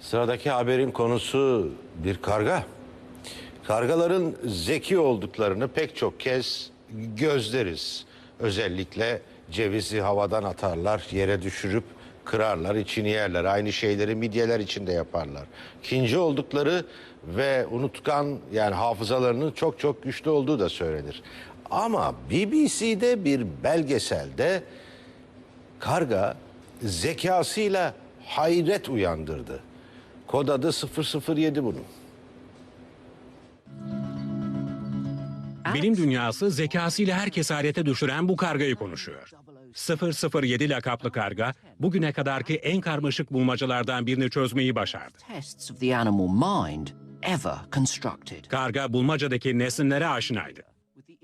Sıradaki haberin konusu bir karga. Kargaların zeki olduklarını pek çok kez gözleriz. Özellikle cevizi havadan atarlar, yere düşürüp kırarlar, içini yerler. Aynı şeyleri midyeler içinde yaparlar. İkinci oldukları ve unutkan yani hafızalarının çok çok güçlü olduğu da söylenir. Ama BBC'de bir belgeselde karga zekasıyla hayret uyandırdı. Kod adı 007 bunun. Bilim dünyası zekasıyla herkes hayrete düşüren bu kargayı konuşuyor. 007 lakaplı karga bugüne kadarki en karmaşık bulmacalardan birini çözmeyi başardı. tests of the animal mind ever constructed. Karga bulmacadaki nesnelere aşinaydı.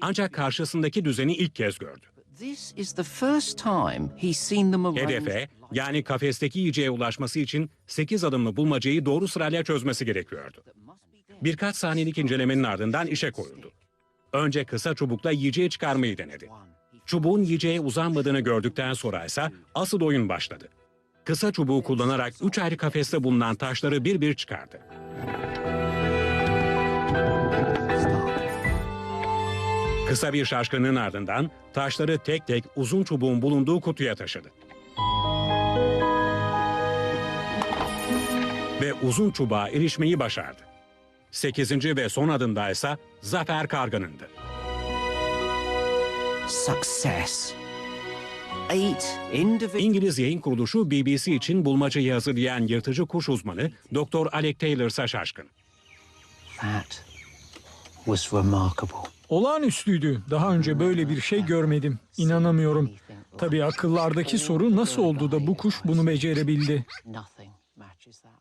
Ancak karşısındaki düzeni ilk kez gördü. This is the first time he's seen them arranged. Hedefe yani kafesteki yiyeceğe ulaşması için 8 adımlı bulmacayı doğru sırayla çözmesi gerekiyordu. Birkaç saniyelik incelemenin ardından işe koyuldu. Önce kısa çubukla yiyeceği çıkarmayı denedi. Çubuğun yiyeceğe uzanmadığını gördükten sonra ise asıl oyun başladı. Kısa çubuğu kullanarak üç ayrı kafeste bulunan taşları bir bir çıkardı. Kısa bir şaşkınlığın ardından taşları tek tek uzun çubuğun bulunduğu kutuya taşıdı. Ve uzun çubuğa erişmeyi başardı. Sekizinci ve son adımda ise Zafer Karga'nındı. Success. İngiliz yayın kuruluşu BBC için bulmacayı hazırlayan yırtıcı kuş uzmanı Dr. Alec Taylor'sa şaşkın. That was remarkable. Olağanüstüydü. Daha önce böyle bir şey görmedim. İnanamıyorum. Tabii akıllardaki soru nasıl oldu da bu kuş bunu becerebildi? Nothing matches that.